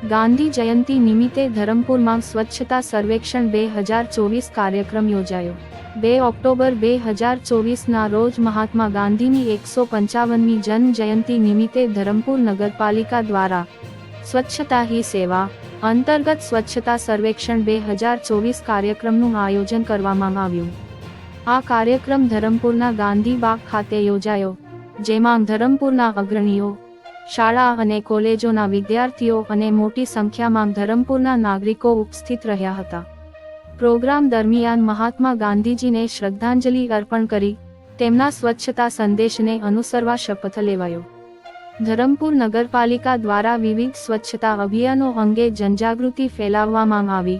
ગાંધી જયંતિ નિમિત્તે ધરમપુરમાં સ્વચ્છતા સર્વેક્ષણ બે હજાર ચોવીસ કાર્યક્રમ યોજાયો. બે ઓક્ટોબર બે હજાર ચોવીસના રોજ મહાત્મા ગાંધીની એકસો પંચાવનમી જન્મ નિમિત્તે ધરમપુર નગરપાલિકા દ્વારા સ્વચ્છતા હી સેવા અંતર્ગત સ્વચ્છતા સર્વેક્ષણ બે હજાર ચોવીસ કાર્યક્રમનું આયોજન કરવામાં આવ્યું. આ કાર્યક્રમ ધરમપુરના ગાંધીબાગ ખાતે યોજાયો, જેમાં ધરમપુરના અગ્રણીઓ શાળા અને કોલેજોના વિદ્યાર્થીઓ અને મોટી સંખ્યામાં ધરમપુરના નાગરિકો ઉપસ્થિત રહ્યા હતા. પ્રોગ્રામ દરમિયાન મહાત્મા ગાંધીજીને શ્રદ્ધાંજલિ અર્પણ કરી, તેમના સ્વચ્છતા સંદેશને અનુસરવા શપથ લેવાયો. ધરમપુર નગરપાલિકા દ્વારા વિવિધ સ્વચ્છતા અભિયાનો અંગે જનજાગૃતિ ફેલાવવામાં આવી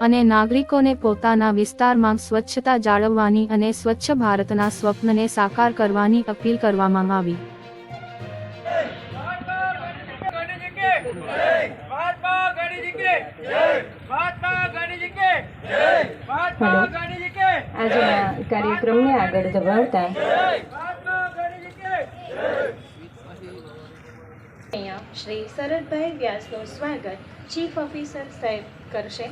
અને નાગરિકોને પોતાના વિસ્તારમાં સ્વચ્છતા જાળવવાની અને સ્વચ્છ ભારતના સ્વપ્નને સાકાર કરવાની અપીલ કરવામાં આવી. મહાત્મા ગાંધીજી આગળ ધપાવતા અહીંયા શ્રી શરદભાઈ વ્યાસનું સ્વાગત ચીફ ઓફિસર સાહેબ કરશે.